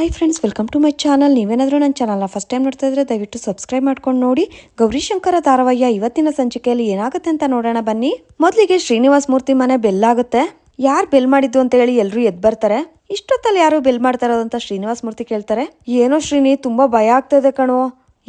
Hi friends welcome to my channel ನೀವೇನಾದರೂ ನನ್ನ ಚಾನಲ್ನ ಫಸ್ಟ್ ಟೈಮ್ ನೋಡ್ತಾ ಇದ್ರೆ ದಯವಿಟ್ಟು ಸಬ್ಸ್ಕ್ರೈಬ್ ಮಾಡ್ಕೊಂಡು ನೋಡಿ. ಗೌರಿಶಂಕರ ಧಾರಾವಾಹಿಯ ಇವತ್ತಿನ ಸಂಚಿಕೆಯಲ್ಲಿ ಏನಾಗುತ್ತೆ ಅಂತ ನೋಡೋಣ ಬನ್ನಿ. ಮೊದಲಿಗೆ ಶ್ರೀನಿವಾಸ್ ಮೂರ್ತಿ ಮನೆ ಬೆಲ್ಲಾಗುತ್ತೆ ಯಾರು ಬೆಲ್ ಮಾಡಿದ್ದು ಅಂತ ಹೇಳಿ ಎಲ್ಲರೂ ಎದ್ದು ಬರ್ತಾರೆ. ಇಷ್ಟೊತ್ತಲ್ಲಿ ಯಾರು ಬೆಲ್ ಮಾಡ್ತಾ ಇರೋದು ಅಂತ ಶ್ರೀನಿವಾಸ್ ಮೂರ್ತಿ ಕೇಳ್ತಾರೆ. ಏನೋ ಶ್ರೀನಿ, ತುಂಬಾ ಭಯ ಆಗ್ತಾ ಇದೆ ಕಣೋ.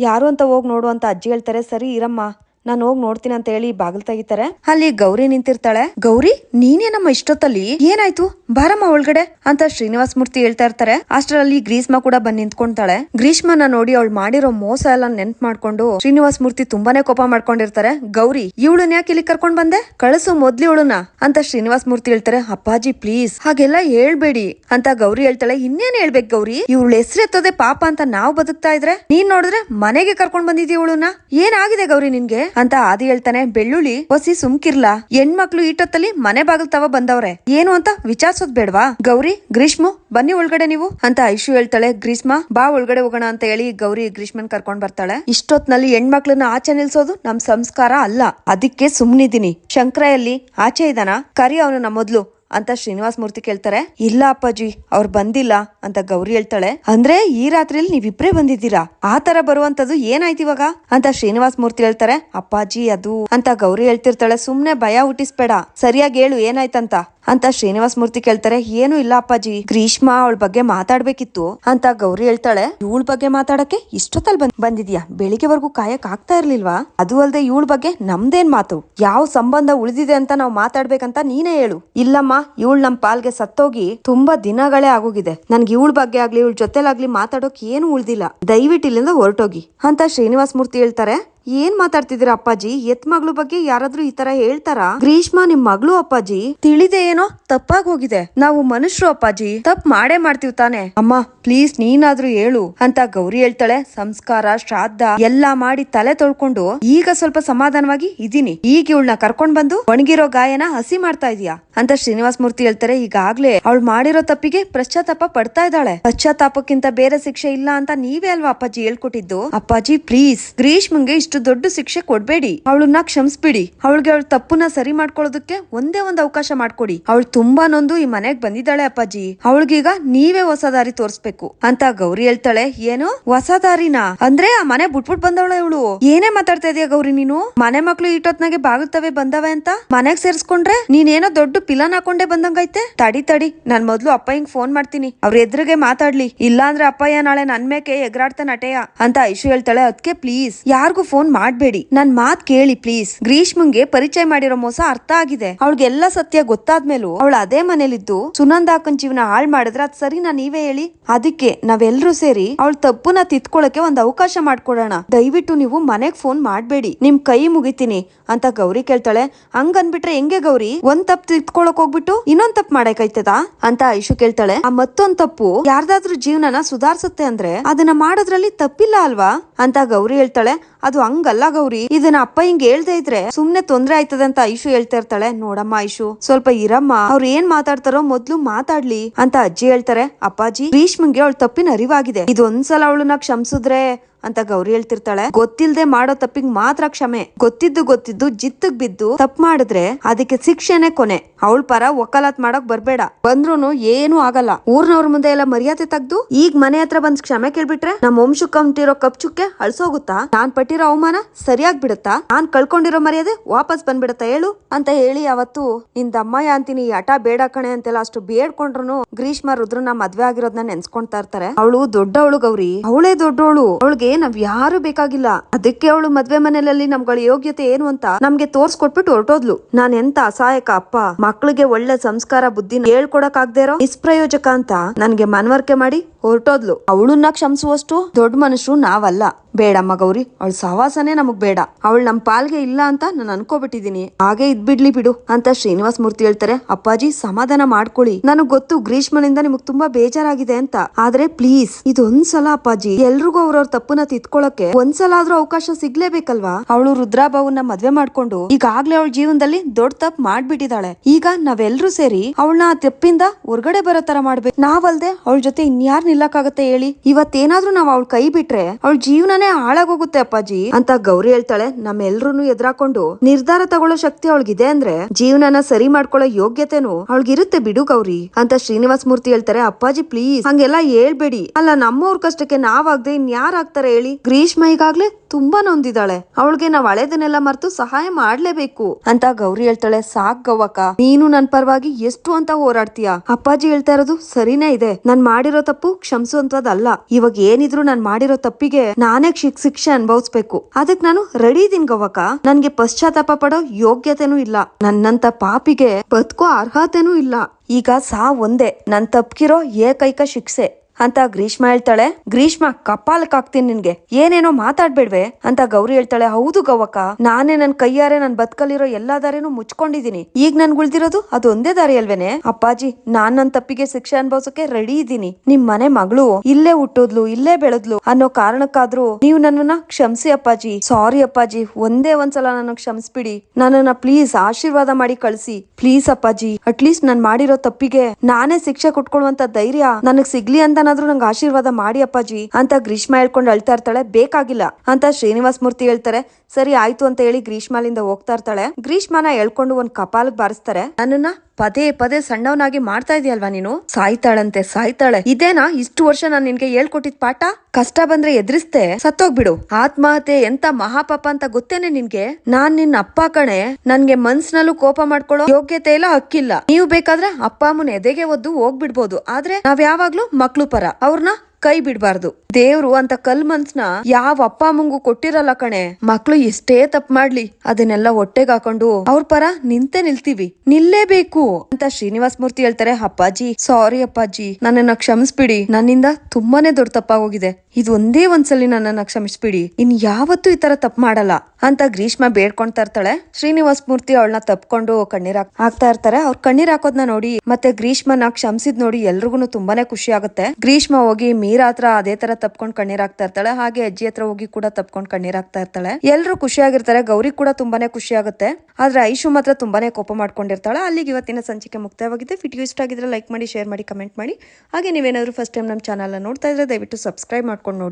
ಯಾರು ಅಂತ ಹೋಗಿ ನೋಡು ಅಂತ ಅಜ್ಜಿ ಹೇಳ್ತಾರೆ, ಸರಿ ಇರಮ್ಮ. ನಾನು ಹೋಗಿ ನೋಡ್ತೀನಿ ಅಂತ ಹೇಳಿ ಬಾಗಿಲು ತೆಗಿತಾರೆ. ಅಲ್ಲಿ ಗೌರಿ ನಿಂತಿರ್ತಾಳೆ. ಗೌರಿ, ನೀನೇ ನಮ್ಮ ಇಷ್ಟೊತ್ತಲ್ಲಿ? ಏನಾಯ್ತು? ಬಾರಮ್ಮ ಒಳಗಡೆ ಅಂತ ಶ್ರೀನಿವಾಸ್ ಮೂರ್ತಿ ಹೇಳ್ತಾ ಇರ್ತಾರೆ. ಅಷ್ಟರಲ್ಲಿ ಗ್ರೀಷ್ಮ ಕೂಡ ಬಂದ್ ನಿಂತ್ಕೊಂತಾಳೆ ಗ್ರೀಷ್ಮನ ನೋಡಿ ಅವಳು ಮಾಡಿರೋ ಮೋಸ ಎಲ್ಲ ನೆನ್ಪ್ ಮಾಡ್ಕೊಂಡು ಶ್ರೀನಿವಾಸ್ ಮೂರ್ತಿ ತುಂಬಾನೇ ಕೋಪ ಮಾಡ್ಕೊಂಡಿರ್ತಾರೆ. ಗೌರಿ ಇವಳನ್ನ ಯಾಕೆ ಇಲ್ಲಿ ಕರ್ಕೊಂಡ್ ಬಂದೆ? ಕಳಿಸು ಮೊದ್ಲು ಇವಳನ್ನ ಅಂತ ಶ್ರೀನಿವಾಸ್ ಮೂರ್ತಿ ಹೇಳ್ತಾರೆ. ಅಪ್ಪಾಜಿ, ಪ್ಲೀಸ್. ಹಾಗೆಲ್ಲ ಹೇಳ್ಬೇಡಿ ಅಂತ ಗೌರಿ ಹೇಳ್ತಾಳೆ. ಇನ್ನೇನ್ ಹೇಳ್ಬೇಕು ಗೌರಿ? ಇವಳು ಹೆಸರು ಎತ್ತೋದೆ ಪಾಪ ಅಂತ ನಾವು ಬದುಕ್ತಾ ಇದ್ರೆ? ನೀನ್ ನೋಡಿದ್ರೆ ಮನೆಗೆ ಕರ್ಕೊಂಡ್ ಬಂದಿದ್ದಿ ಇವಳನ್ನ? ಏನಾಗಿದೆ ಗೌರಿ ನಿನ್ಗೆ? ಅಂತ ಆದಿ ಹೇಳ್ತಾನೆ, ಬೆಳ್ಳುಳ್ಳಿ ಹೊಸಿ ಸುಮ್ಕಿರ್ಲ. ಹೆಣ್ಮಕ್ಳು ಈಟತ್ತಲ್ಲಿ ಮನೆ ಬಾಗಿಲ್ ತವ ಬಂದವ್ರೆ. ಏನು ಅಂತ ವಿಚಾರಿಸೋದ್ ಬೇಡ್ವಾ? ಗೌರಿ, ಗ್ರೀಷ್ಮ, ಬನ್ನಿ ಒಳಗಡೆ ನೀವು, ಅಂತ ಐಶು ಹೇಳ್ತಾಳೆ. ಗ್ರೀಷ್ಮ, ಬಾ ಒಳಗಡೆ ಹೋಗೋಣ ಅಂತ ಹೇಳಿ ಗೌರಿ ಗ್ರೀಷ್ಮನ್ ಕರ್ಕೊಂಡ್ ಬರ್ತಾಳೆ. ಇಷ್ಟೊತ್ನಲ್ಲಿ ಹೆಣ್ಮಕ್ಳನ್ನ ಆಚೆ ನಿಲ್ಸೋದು ನಮ್ ಸಂಸ್ಕಾರ ಅಲ್ಲ. ಅದಕ್ಕೆ ಸುಮ್ನಿದೀನಿ ಶಂಕ್ರಯಲ್ಲಿ ಆಚೆ ಇದಾನ? ಕರಿ ಅವನನ್ನ ಮೊದ್ಲು. ಅಂತ ಶ್ರೀನಿವಾಸ್ ಮೂರ್ತಿ ಕೇಳ್ತಾರೆ. ಇಲ್ಲ ಅಪ್ಪಾಜಿ, ಅವ್ರು ಬಂದಿಲ್ಲ ಅಂತ ಗೌರಿ ಹೇಳ್ತಾಳೆ. ಅಂದ್ರೆ ಈ ರಾತ್ರಿಯಲ್ಲಿ ನೀವಿಬ್ರೇ ಬಂದಿದ್ದೀರಾ? ಆ ತರ ಬರುವಂತದ್ದು ಏನಾಯ್ತು ಇವಾಗ? ಅಂತ ಶ್ರೀನಿವಾಸ್ ಮೂರ್ತಿ ಹೇಳ್ತಾರೆ. ಅಪ್ಪಾಜಿ, ಅದು ಅಂತ ಗೌರಿ ಹೇಳ್ತಿರ್ತಾಳೆ. ಸುಮ್ನೆ ಭಯ ಹುಟ್ಟಿಸ್ಬೇಡ. ಸರಿಯಾಗಿ ಹೇಳು, ಏನಾಯ್ತಂತ? ಅಂತ ಶ್ರೀನಿವಾಸ್ ಮೂರ್ತಿ ಕೇಳ್ತಾರೆ, ಏನು ಇಲ್ಲ ಅಪ್ಪಾಜಿ. ಗ್ರೀಷ್ಮ ಅವಳ ಬಗ್ಗೆ ಮಾತಾಡ್ಬೇಕಿತ್ತು. ಅಂತ ಗೌರಿ ಹೇಳ್ತಾಳೆ, ಇವಳ ಬಗ್ಗೆ ಮಾತಾಡಕ್ಕೆ ಇಷ್ಟೊತ್ತಲ್ಲಿ ಬಂದ್, ಬಂದಿದ್ಯಾ? ಬೆಳಿಗ್ಗೆವರೆಗೂ ಕಾಯಕ್ ಆಗ್ತಾ ಇರ್ಲಿಲ್ವಾ? ಅದು ಅಲ್ಲದೆ ಇವಳ ಬಗ್ಗೆ ನಮ್ದೇನ್ ಮಾತು? ಯಾವ ಸಂಬಂಧ ಉಳಿದಿದೆ ಅಂತ ನಾವು ಮಾತಾಡ್ಬೇಕಂತ ನೀನೇ ಹೇಳು. ಇಲ್ಲಮ್ಮ, ಇವಳು ನಮ್ ಪಾಲ್ಗೆ ಸತ್ತೋಗಿ ತುಂಬಾ ದಿನಗಳೇ ಆಗೋಗಿದೆ. ನನ್ಗೆ ಇವಳ ಬಗ್ಗೆ ಆಗ್ಲಿ, ಇವಳ ಜೊತೆಲಾಗ್ಲಿ ಮಾತಾಡೋಕ್ ಏನು ಉಳ್ದಿಲ್ಲ. ದಯವಿಟ್ಟು ಇಲ್ಲಿಂದ ಹೊರಟೋಗಿ. ಅಂತ ಶ್ರೀನಿವಾಸ್ ಮೂರ್ತಿ ಹೇಳ್ತಾರೆ. ಏನ್ ಮಾತಾಡ್ತಿದ್ದೀರಾ ಅಪ್ಪಾಜಿ? ಎತ್ ಮಗಳು ಬಗ್ಗೆ ಯಾರಾದ್ರೂ ಈ ತರ ಹೇಳ್ತಾರಾ? ಗ್ರೀಷ್ಮ ನಿಮ್ ಮಗಳು ಅಪ್ಪಾಜಿ? ತಿಳಿದೆ ಏನೋ ತಪ್ಪಾಗಿ ಹೋಗಿದೆ. ನಾವು ಮನುಷ್ಯರು ಅಪ್ಪಾಜಿ. ತಪ್ಪು ಮಾಡೇ ಮಾಡ್ತೀವಿ ತಾನೆ. ಅಮ್ಮ ಪ್ಲೀಸ್ ನೀನಾದ್ರೂ ಹೇಳು ಅಂತ ಗೌರಿ ಹೇಳ್ತಾಳೆ. ಸಂಸ್ಕಾರ ಶ್ರಾದ್ದ ಎಲ್ಲಾ ಮಾಡಿ ತಲೆ ತೊಳ್ಕೊಂಡು ಈಗ ಸ್ವಲ್ಪ ಸಮಾಧಾನವಾಗಿ ಇದೀನಿ. ಈಗ ಇವಳನ್ನ ಕರ್ಕೊಂಡ್ ಬಂದು ಒಣಗಿರೋ ಗಾಯನ ಹಸಿ ಮಾಡ್ತಾ ಇದೀಯಾ? ಅಂತ ಶ್ರೀನಿವಾಸ ಮೂರ್ತಿ ಹೇಳ್ತಾರೆ. ಈಗಾಗ್ಲೇ ಅವಳು ಮಾಡಿರೋ ತಪ್ಪಿಗೆ ಪಶ್ಚಾತ್ತಾಪ ಪಡ್ತಾ ಇದ್ದಾಳೆ. ಪಶ್ಚಾತ್ತಾಪಕ್ಕಿಂತ ಬೇರೆ ಶಿಕ್ಷೆ ಇಲ್ಲ ಅಂತ ನೀವೇ ಅಲ್ವಾ ಅಪ್ಪಾಜಿ ಹೇಳ್ಕೊಟ್ಟಿದ್ದು? ಅಪ್ಪಾಜಿ ಪ್ಲೀಸ್. ಗ್ರೀಷ್ಮಂಗೆ ಇಷ್ಟು ದೊಡ್ಡ ಶಿಕ್ಷೆ ಕೊಡ್ಬೇಡಿ. ಅವಳನ್ನ ಕ್ಷಮಿಸ್ಬಿಡಿ. ಅವಳಿಗೆ ಅವಳ ತಪ್ಪನ್ನ ಸರಿ ಮಾಡ್ಕೊಳ್ಳೋದಕ್ಕೆ ಒಂದೇ ಒಂದ್ ಅವಕಾಶ ಮಾಡ್ಕೊಡಿ. ಅವಳು ತುಂಬಾ ನೊಂದು ಈ ಮನೆಗ್ ಬಂದಿದ್ದಾಳೆ ಅಪ್ಪಾಜಿ. ಅವಳಿಗೀಗ ನೀವೇ ಹೊಸ ದಾರಿ ತೋರಿಸ್ಬೇಕು. ಅಂತ ಗೌರಿ ಹೇಳ್ತಾಳೆ, ಏನು? ಹೊಸ ದಾರಿನ? ಅಂದ್ರೆ ಆ ಮನೆ ಬಿಟ್ಬಿಟ್ ಬಂದವಳ ಇವಳು? ಏನೇ ಮಾತಾಡ್ತಾ ಇದೀಯ ಗೌರಿ ನೀನು? ಮನೆ ಮಕ್ಳು ಈಟೊತ್ನಾಗೆ ಬಾಗುತ್ತವೆ ಬಂದವೆ ಅಂತ? ಮನೆಗ್ ಸೇರ್ಸ್ಕೊಂಡ್ರೆ ನೀನೇನೋ ದೊಡ್ಡ ಪಿಲನ್ ಹಾಕೊಂಡೆ ಬಂದಂಗೈತೆ ತಡಿ ತಡಿ. ನಾನ್ ಮೊದ್ಲು ಅಪ್ಪಯ್ಯಂಗ್ ಫೋನ್ ಮಾಡ್ತೀನಿ. ಅವ್ರ ಎದುರಿಗೆ ಮಾತಾಡ್ಲಿ. ಇಲ್ಲಾಂದ್ರೆ ಅಪ್ಪಯ್ಯ ನಾಳೆ ನನ್ ಮೇಕೆ ಎಗರಾಡ್ತಾನೆ ನಟೆಯ ಅಂತ ಐಶು ಹೇಳ್ತಾಳೆ ಅದಕ್ಕೆ ಪ್ಲೀಸ್ ಯಾರಿಗೂ ಫೋನ್ ಮಾಡ್ಬೇಡಿ. ನನ್ ಮಾತ್ ಕೇಳಿ ಪ್ಲೀಸ್. ಗ್ರೀಷ್ಮಂಗೆ ಪರಿಚಯ ಮಾಡಿರೋ ಮೋಸ ಅರ್ಥ ಆಗಿದೆ. ಅವಳಿಗೆಲ್ಲ ಸತ್ಯ ಗೊತ್ತಾದ್ಮೇಲೂ ಅವಳು ಅದೇ ಮನೇಲಿದ್ದು ಸುನಂದಾಕನ್ ಜೀವನ ಹಾಳ್ ಮಾಡಿದ್ರೆ ಅದ್ ಸರಿನಾ ನೀವೇ ಹೇಳಿ? ಅದಕ್ಕೆ ನಾವೆಲ್ಲರೂ ಸೇರಿ ಅವಳ ತಪ್ಪುನ ತಿತ್ಕೊಳಕ್ಕೆ ಒಂದ್ ಅವಕಾಶ ಮಾಡ್ಕೊಡೋಣ. ದಯವಿಟ್ಟು ನೀವು ಮನೆಗ್ ಫೋನ್ ಮಾಡ್ಬೇಡಿ. ನಿಮ್ ಕೈ ಮುಗಿತೀನಿ ಅಂತ ಗೌರಿ ಕೇಳ್ತಾಳೆ. ಹಂಗ್ ಅನ್ಬಿಟ್ರೆ ಹೆಂಗೆ ಗೌರಿ? ಒಂದ್ ತಪ್ಪು ತಿತ್ಕೊಳಕ್ ಹೋಗ್ಬಿಟ್ಟು ಇನ್ನೊಂದ್ ತಪ್ಪು ಮಾಡಕ್ಕಾಯ್ತದ ಅಂತ ಐಶು ಕೇಳ್ತಾಳೆ. ಆ ಮತ್ತೊಂದ್ ತಪ್ಪು ಯಾರ್ದಾದ್ರೂ ಜೀವನನ ಸುಧಾರಿಸುತ್ತೆ ಅಂದ್ರೆ ಅದನ್ನ ಮಾಡೋದ್ರಲ್ಲಿ ತಪ್ಪಿಲ್ಲ ಅಲ್ವಾ? ಅಂತ ಗೌರಿ ಹೇಳ್ತಾಳೆ. ಅದು ಹಂಗಲ್ಲ ಗೌರಿ. ಇದನ್ನ ಅಪ್ಪ ಹಿಂಗ್ ಹೇಳ್ತಾ ಇದ್ರೆ ಸುಮ್ನೆ ತೊಂದ್ರೆ ಆಯ್ತದೆ ಅಂತ ಐಶು ಹೇಳ್ತಾ ಇರ್ತಾಳೆ. ನೋಡಮ್ಮ ಐಶು, ಸ್ವಲ್ಪ ಇರಮ್ಮ. ಅವ್ರು ಏನ್ ಮಾತಾಡ್ತಾರೋ ಮೊದ್ಲು ಮಾತಾಡ್ಲಿ ಅಂತ ಅಜ್ಜಿ ಹೇಳ್ತಾರೆ. ಅಪ್ಪಾಜಿ ಗ್ರೀಷ್ಮಂಗೆ ಅವಳ ತಪ್ಪಿನ ಅರಿವಾಗಿದೆ. ಇದೊಂದ್ಸಲ ಅವಳನ್ನ ಕ್ಷಮಿಸಿದ್ರೆ ಅಂತ ಗೌರಿ ಹೇಳ್ತಿರ್ತಾಳೆ. ಗೊತ್ತಿಲ್ಲದೆ ಮಾಡೋ ತಪ್ಪಿಗೆ ಮಾತ್ರ ಕ್ಷಮೆ. ಗೊತ್ತಿದ್ದು ಗೊತ್ತಿದ್ದು ಜಿತ್ತಗ್ ಬಿದ್ದು ತಪ್ಪು ಮಾಡಿದ್ರೆ ಅದಕ್ಕೆ ಶಿಕ್ಷೆನೆ ಕೊನೆ. ಅವಳ ಪರ ಒಕ್ಕಲಾತ್ ಮಾಡಕ್ ಬರ್ಬೇಡ. ಬಂದ್ರೂನು ಏನು ಆಗಲ್ಲ. ಊರ್ನವ್ರ ಮುಂದೆ ಎಲ್ಲ ಮರ್ಯಾದೆ ತೆಗ್ದು ಈಗ ಮನೆ ಹತ್ರ ಬಂದ್ ಕ್ಷಮೆ ಕೇಳ್ಬಿಟ್ರೆ ನಮ್ ಕಂಟಿರೋ ಕಪ್ ಚುಕ್ಕೆ ಅಳ್ಸೋಗುತ್ತಾ? ನಾನ್ ಪಟ್ಟಿರೋ ಅವಮಾನ ಸರಿಯಾಗಿ ಬಿಡುತ್ತಾ? ನಾನ್ ಕಳ್ಕೊಂಡಿರೋ ಮರ್ಯಾದೆ ವಾಪಸ್ ಬಂದ್ಬಿಡತ್ತಾ ಹೇಳು? ಅಂತ ಹೇಳಿ ಅವತ್ತು ನಿನ್ ದಮ್ಮಯ್ಯ ಅಂತೀನಿ ಹಠ ಬೇಡ ಕಣೆ ಅಂತೆಲ್ಲ ಅಷ್ಟು ಬೇಡ್ಕೊಂಡ್ರು ಗ್ರೀಷ್ಮ ರುದ್ರನ ಮದ್ವೆ ಆಗಿರೋದನ್ನ ನೆನ್ಸ್ಕೊಂತ ಇರ್ತಾರೆ. ಅವಳು ದೊಡ್ಡವಳು ಗೌರಿ. ಅವಳೇ ದೊಡ್ಡವಳು ಅವಳಿಗೆ ನಾವ್ ಯಾರು ಬೇಕಾಗಿಲ್ಲ. ಅದಕ್ಕೆ ಅವಳು ಮದ್ವೆ ಮನೆಯಲ್ಲಿ ನಮ್ಗಳ ಯೋಗ್ಯತೆ ಏನು ಅಂತ ನಮ್ಗೆ ತೋರ್ಸ್ಕೊಟ್ಬಿಟ್ಟು ಹೊರಟೋದ್ಲು. ನಾನ್ ಎಂತ ಅಸಹಾಯಕ ಅಪ್ಪ? ಮಕ್ಳಿಗೆ ಒಳ್ಳೆ ಸಂಸ್ಕಾರ, ಬುದ್ಧಿ ಹೇಳ್ಕೊಡಕ್ ಇರೋ ನಿಸ್ಪ್ರಯೋಜಕ ಅಂತ ನನ್ಗೆ ಮನವರಿಕೆ ಮಾಡಿ ಹೊರಟೋದ್ಲು. ಅವಳನ್ನ ಕ್ಷಮಿಸುವಷ್ಟು ದೊಡ್ಡ ಮನುಷ್ಯರು ನಾವಲ್ಲ. ಬೇಡಮ್ಮ ಗೌರಿ ಅವಳ ಸಹವಾಸನೇ ನಮಗ್ ಬೇಡ. ಅವಳು ನಮ್ ಪಾಲ್ಗೆ ಇಲ್ಲ ಅಂತ ನಾನು ಅನ್ಕೋಬಿಟ್ಟಿದೀನಿ. ಹಾಗೆ ಇದ್ಬಿಡ್ಲಿ ಬಿಡು ಅಂತ ಶ್ರೀನಿವಾಸ್ ಮೂರ್ತಿ ಹೇಳ್ತಾರೆ. ಅಪ್ಪಾಜಿ, ಸಮಾಧಾನ ಮಾಡ್ಕೊಳ್ಳಿ. ನನಗ್ ಗೊತ್ತು ಗ್ರೀಷ್ಮನಿಂದ ನಿಮಗ್ ತುಂಬಾ ಬೇಜಾರಾಗಿದೆ ಅಂತ. ಆದ್ರೆ ಪ್ಲೀಸ್, ಇದೊಂದ್ಸಲ ಅಪ್ಪಾಜಿ, ಎಲ್ರಿಗೂ ಅವ್ರವ್ರ ತಪ್ಪನ್ನ ತಿತ್ಕೊಳಕ್ಕೆ ಒಂದ್ಸಲ ಆದ್ರೂ ಅವಕಾಶ ಸಿಗ್ಲೇಬೇಕಲ್ವಾ? ಅವಳು ರುದ್ರಾಬಾವನ್ನ ಮದ್ವೆ ಮಾಡ್ಕೊಂಡು ಈಗಾಗ್ಲೇ ಅವಳ ಜೀವನದಲ್ಲಿ ದೊಡ್ಡ ತಪ್ಪು ಮಾಡ್ಬಿಟ್ಟಿದ್ದಾಳೆ ಈಗ ನಾವೆಲ್ಲರೂ ಸೇರಿ ಅವಳನ್ನ ಆ ತಪ್ಪಿಂದ ಹೊರಗಡೆ ಬರೋ ತರ ಮಾಡ್ಬೇಕು. ನಾವಲ್ದೆ ಅವಳ ಜೊತೆ ಇನ್ಯಾರ್ ನಿಲ್ಲಕ್ಕಾಗತ್ತೆ ಹೇಳಿ? ಇವತ್ತೇನಾದ್ರೂ ನಾವ್ ಅವಳ ಕೈ ಬಿಟ್ರೆ ಅವಳ ಜೀವನನೇ ಜೀವನನೇ ಹಾಳಾಗೋಗುತ್ತೆ ಅಪ್ಪಾಜಿ ಅಂತ ಗೌರಿ ಹೇಳ್ತಾಳೆ. ನಮ್ಮೆಲ್ರು ಎದ್ರಾಕೊಂಡು ನಿರ್ಧಾರ ತಗೊಳ್ಳೋ ಶಕ್ತಿ ಅವಳಿಗಿದೆ ಅಂದ್ರೆ ಜೀವನನ ಸರಿ ಮಾಡ್ಕೊಳ್ಳೋ ಯೋಗ್ಯತೆನು ಅವಳಿಗಿರುತ್ತೆ ಬಿಡು ಗೌರಿ ಅಂತ ಶ್ರೀನಿವಾಸ ಮೂರ್ತಿ ಹೇಳ್ತಾರೆ. ಅಪ್ಪಾಜಿ ಪ್ಲೀಸ್ ಹಂಗೆಲ್ಲ ಹೇಳ್ಬೇಡಿ. ಅಲ್ಲ ನಮ್ಮವ್ರ ಕಷ್ಟಕ್ಕೆ ನಾವಾಗ್ದೆ ಇನ್ ಯಾರಾಗ್ತಾರೆ ಹೇಳಿ? ಗ್ರೀಷ್ಮ ಈಗಾಗ್ಲೇ ತುಂಬಾ ನೊಂದಿದ್ದಾಳೆ. ಅವಳಿಗೆ ನಾವ್ ಹಳೆದನ್ನೆಲ್ಲ ಮರ್ತು ಸಹಾಯ ಮಾಡ್ಲೇಬೇಕು ಅಂತ ಗೌರಿ ಹೇಳ್ತಾಳೆ. ಸಾಕ್ ಗವ್ವಕ್ಕ ನೀನು ನನ್ ಪರವಾಗಿ ಎಷ್ಟು ಅಂತ ಹೋರಾಡ್ತೀಯ? ಅಪ್ಪಾಜಿ ಹೇಳ್ತಾ ಇರೋದು ಸರಿನೇ ಇದೆ. ನಾನ್ ಮಾಡಿರೋ ತಪ್ಪು ಕ್ಷಮಿಸುವಂತದಲ್ಲ ಇವಾಗ ಏನಿದ್ರು ನಾನ್ ಮಾಡಿರೋ ತಪ್ಪಿಗೆ ನಾನೇ ಶಿಕ್, ಶಿಕ್ಷೆ ಅನುಭವಿಸ್ಬೇಕು. ಅದಕ್ ನಾನು ರೆಡಿ ಇದೀನಿ ಗವಕ ನನ್ಗೆ ಪಶ್ಚಾತ್ತಾಪ ಪಡೋ ಯೋಗ್ಯತೆನೂ ಇಲ್ಲ. ನನ್ನಂತ ಪಾಪಿಗೆ ಬದುಕೋ ಅರ್ಹತೆನೂ ಇಲ್ಲ. ಈಗ ಸಾ ಒಂದೇ. ನನ್ ತಪ್ಪಿರೋ ಏಕೈಕ ಶಿಕ್ಷೆ. ಅಂತ ಗ್ರೀಷ್ಮ ಹೇಳ್ತಾಳೆ. ಗ್ರೀಷ್ಮ ಕಪಾಲಕ್ ಹಾಕ್ತೀನಿ ನಿನ್ಗೆ. ಏನೇನೋ ಮಾತಾಡ್ಬೇಡ್ವೆ ಅಂತ ಗೌರಿ ಹೇಳ್ತಾಳೆ. ಹೌದು ಗವಕ ನಾನೇ ನನ್ ಕೈಯಾರೆ ನನ್ ಬದುಕಲ್ಲಿರೋ ಎಲ್ಲಾ ದಾರಿನೂ ಮುಚ್ಕೊಂಡಿದೀನಿ ಈಗ ನನ್ ಉಳ್ದಿರೋದು ಅದೊಂದೇ ದಾರಿ ಅಲ್ವೇನೆ? ಅಪ್ಪಾಜಿ, ನಾನ್ ನನ್ ತಪ್ಪಿಗೆ ಶಿಕ್ಷೆ ಅನುಭವಿಸೋಕೆ ರೆಡಿ ಇದ್ದೀನಿ. ನಿಮ್ ಮನೆ ಮಗಳು, ಇಲ್ಲೇ ಹುಟ್ಟೋದ್ಲು, ಇಲ್ಲೇ ಬೆಳೆದ್ಲು ಅನ್ನೋ ಕಾರಣಕ್ಕಾದ್ರೂ ನೀವು ನನ್ನನ್ನ ಕ್ಷಮಿಸಿ ಅಪ್ಪಾಜಿ. ಸಾರಿ ಅಪ್ಪಾಜಿ, ಒಂದೇ ಒಂದ್ಸಲ ನನ್ನ ಕ್ಷಮಿಸ್ಬಿಡಿ. ನನ್ನನ್ನ ಪ್ಲೀಸ್ ಆಶೀರ್ವಾದ ಮಾಡಿ ಕಳ್ಸಿ. ಪ್ಲೀಸ್ ಅಪ್ಪಾಜಿ, ಅಟ್ಲೀಸ್ಟ್ ನಾನ್ ಮಾಡಿರೋ ತಪ್ಪಿಗೆ ನಾನೇ ಶಿಕ್ಷೆ ಕೊಟ್ಕೊಳ್ಳುವಂತ ಧೈರ್ಯ ನನಗ್ ಸಿಗ್ಲಿ ಅಂತನಾದ್ರೂ ನಂಗೆ ಆಶೀರ್ವಾದ ಮಾಡಿ ಅಪ್ಪಾಜಿ ಅಂತ ಗ್ರೀಷ್ಮ ಹೇಳ್ಕೊಂಡು ಅಳ್ತಾ ಇರ್ತಾಳೆ, ಬೇಕಾಗಿಲ್ಲ ಅಂತ ಶ್ರೀನಿವಾಸ್ ಮೂರ್ತಿ ಹೇಳ್ತಾರೆ. ಸರಿ ಆಯ್ತು ಅಂತ ಹೇಳಿ ಗ್ರೀಷ್ಮಾಲಿಂದ ಹೋಗ್ತಾ ಇರ್ತಾಳೆ. ಗ್ರೀಷ್ಮನ ಹೇಳ್ಕೊಂಡು ಒಂದ್ ಕಪಾಲಕ್ ಬಾರಿಸ್ತಾರೆ. ನನ್ನನ್ನ ಪದೇ ಪದೇ ಸಣ್ಣವನಾಗಿ ಮಾಡ್ತಾ ಇದೆಯಲ್ವಾ ನೀನು? ಸಾಯ್ತಾಳಂತೆ, ಸಾಯ್ತಾಳೆ. ಇದೇನಾ? ಇಷ್ಟು ವರ್ಷ ನಾನ್ ನಿನ್ಗೆ ಹೇಳ್ಕೊಟ್ಟಿದ್ ಪಾಠ? ಕಷ್ಟ ಬಂದ್ರೆ ಎದುರಿಸ್ತೆ ಸತ್ತೋಗ್ಬಿಡು. ಆತ್ಮಹತ್ಯೆ ಎಂತ ಮಹಾಪಾಪ ಅಂತ ಗೊತ್ತೇನೆ ನಿನ್ಗೆ? ನಾನ್ ನಿನ್ನ ಅಪ್ಪ ಕಣೆ. ನನ್ಗೆ ಮನ್ಸ್ನಲ್ಲೂ ಕೋಪ ಮಾಡ್ಕೊಳ್ಳೋ ಯೋಗ್ಯತೆ ಇಲ್ಲ, ಹಕ್ಕಿಲ್ಲ. ನೀವು ಬೇಕಾದ್ರೆ ಅಪ್ಪ ಅಮ್ಮನ ಎದೆಗೆ ಒದ್ದು ಹೋಗ್ಬಿಡ್ಬೋದು. ಆದ್ರೆ ನಾವ್ ಯಾವಾಗ್ಲೂ ಮಕ್ಳು ಪರ. ಅವ್ರನ್ನ ಕೈ ಬಿಡಬಾರ್ದು. ದೇವ್ರು ಅಂತ ಕಲ್ ಮನ್ಸ್ನ ಯಾವ ಅಪ್ಪ ಅಮ್ಮಂಗೂ ಕೊಟ್ಟಿರಲ್ಲ ಕಣೆ. ಮಕ್ಳು ಎಷ್ಟೇ ತಪ್ಪು ಮಾಡ್ಲಿ, ಅದನ್ನೆಲ್ಲ ಹೊಟ್ಟೆಗೆ ಹಾಕೊಂಡು ಅವ್ರ ಪರ ನಿಂತೆ ನಿಲ್ತೀವಿ. ನಿಲ್ಲೇಬೇಕು ಅಂತ ಶ್ರೀನಿವಾಸ ಮೂರ್ತಿ ಹೇಳ್ತಾರೆ. ಅಪ್ಪಾಜಿ, ಸಾರಿ ಅಪ್ಪಾಜಿ, ನನ್ನನ್ನ ಕ್ಷಮಿಸ್ಬಿಡಿ. ನನ್ನಿಂದ ತುಂಬಾನೇ ದೊಡ್ಡ ತಪ್ಪಾಗೋಗಿದೆ. ಇದೊಂದೇ ಒಂದೇ ಒಂದ್ಸಲಿ ನನ್ನನ್ನ ಕ್ಷಮಿಸ್ಬಿಡಿ. ಇನ್ ಯಾವತ್ತೂ ಈ ತರ ತಪ್ಪು ಮಾಡಲ್ಲ ಅಂತ ಗ್ರೀಷ್ಮ ಬೇಡ್ಕೊಂತಾ ಇರ್ತಾಳೆ ಶ್ರೀನಿವಾಸ್ ಮೂರ್ತಿ ಅವಳನ್ನ ತಪ್ಕೊಂಡು ಕಣ್ಣೀರ್ ಹಾಕ್ತಾ ಇರ್ತಾರೆ. ಅವ್ರ ಕಣ್ಣೀರ್ ಹಾಕೋದ್ನ ನೋಡಿ ಮತ್ತೆ ಗ್ರೀಷ್ಮನ ಕ್ಷಮಿಸಿದ್ ನೋಡಿ ಎಲ್ರಿಗೂ ತುಂಬಾನೇ ಖುಷಿ ಆಗುತ್ತೆ. ಗ್ರೀಷ್ಮ ಹೋಗಿ ಮೀರಾ ಹತ್ರ ಅದೇ ತರ ತಪ್ಕೊಂಡ್ ಕಣ್ಣೀರ್ ಹಾಕ್ತಾ ಇರ್ತಾಳೆ. ಹಾಗೆ ಅಜ್ಜಿ ಹತ್ರ ಹೋಗಿ ಕೂಡ ತಪ್ಕೊಂಡ್ ಕಣ್ಣೀರ್ ಹಾಕ್ತಾ ಇರ್ತಾಳೆ. ಎಲ್ರು ಖುಷಿಯಾಗಿರ್ತಾರೆ. ಗೌರಿ ಕೂಡ ತುಂಬಾನೇ ಖುಷಿ ಆಗುತ್ತೆ ಆದ್ರೆ ಐಶು ಮಾತ್ರ ತುಂಬಾನೇ ಕೋಪ ಮಾಡ್ಕೊಂಡಿರ್ತಾಳೆ. ಅಲ್ಲಿಗೆ ಇವತ್ತಿನ ಸಂಚಿಕೆ ಮುಕ್ತಾಯವಾಗಿದೆ. ವಿಡಿಯೋ ಇಷ್ಟ ಆಗಿದ್ರೆ ಲೈಕ್ ಮಾಡಿ, ಶೇರ್ ಮಾಡಿ, ಕಮೆಂಟ್ ಮಾಡಿ. ಹಾಗೆ ನೀವೇನಾದ್ರು ಫಸ್ಟ್ ಟೈಮ್ ನಮ್ಮ ಚಾನಲ್ ನೋಡ್ತಾ ಇದ್ರೆ ದಯವಿಟ್ಟು ಸಬ್ಸ್ಕ್ರೈಬ್ ಮಾಡ್ಕೊಂಡು ನೋಡಿ.